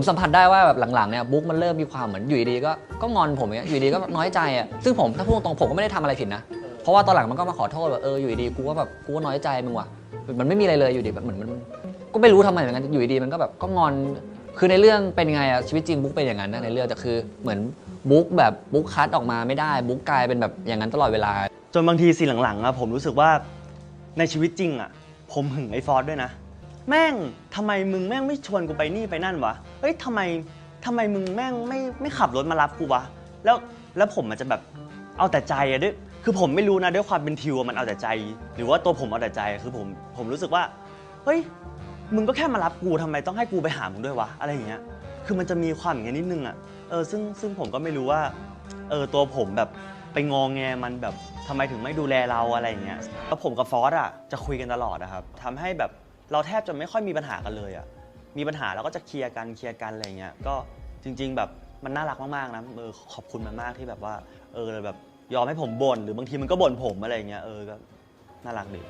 ผมสัมผัสได้ว่าแบบหลังๆเนี่ยบุ๊กมันเริ่มมีความเหมือนอยู่ดีๆก็ก็งอนผมอย่างเงี้ยอยู่ดีก็น้อยใจอะซึ่งผมถ้าพูดตรงๆผมก็ไม่ได้ทำอะไรผิดนะเพราะว่าตอนหลังมันก็มาขอโทษแบบเอออยู่ดีๆกูก็แบบกูก็น้อยใจมึงว่ะมันไม่มีอะไรเลยอยู่ดีแบบเหมือนมันก็ไม่รู้ทำไมเหมือนกันอยู่ดีๆมันก็แบบก็งอนคือในเรื่องเป็นยังไงอะชีวิตจริงบุ๊กเป็นอย่างนั้นนะในเรื่องแต่คือเหมือนบุ๊กแบบบุ๊กคัดออกมาไม่ได้บุ๊กกลายเป็นแบบอย่างนั้นตลอดเวลา จนบางทีซีนหลังๆอะผมรู้สึกว่าในชีวิตจริงอะผมหึงไอ้ฟอสด้วยนะ แม่งทำไมมึงแม่งไม่ชวนกูไปนี่ไปนั่นวะเฮ้ยทำไมทำไมมึงแม่งไม่ไม่ขับรถมารับกูวะแล้วแล้วผมมันจะแบบเอาแต่ใจอะด้วยคือผมไม่รู้นะด้วยความเป็นทิวอะมันเอาแต่ใจ หรือว่าตัวผมเอาแต่ใจคือผมผมรู้สึกว่าเฮ้ยมึงก็แค่มารับกูทำไมต้องให้กูไปหามึงด้วยวะอะไรอย่างเงี้ยคือมันจะมีความอย่างเงี้ยนิดนึงอะเออซึ่งซึ่งผมก็ไม่รู้ว่าเออตัวผมแบบไปงองแงมันแบบทำไมถึงไม่ดูแลเราอะไรอย่างเงี้ยแล้วผมกับฟอสอะจะคุยกันตลอดนะครับทำให้แบบ เราแทบจะไม่ค่อยมีปัญหากันเลยอะมีปัญหาเราก็จะเคลียร์กันเคลียร์กันอะไรเงี้ยก็จริง ๆ แบบมันน่ารักมากๆนะเออขอบคุณมันมากที่แบบว่า เออแบบยอมให้ผมบ่นหรือบางทีมันก็บ่นผมอะไรเงี้ยเออก็น่ารักดี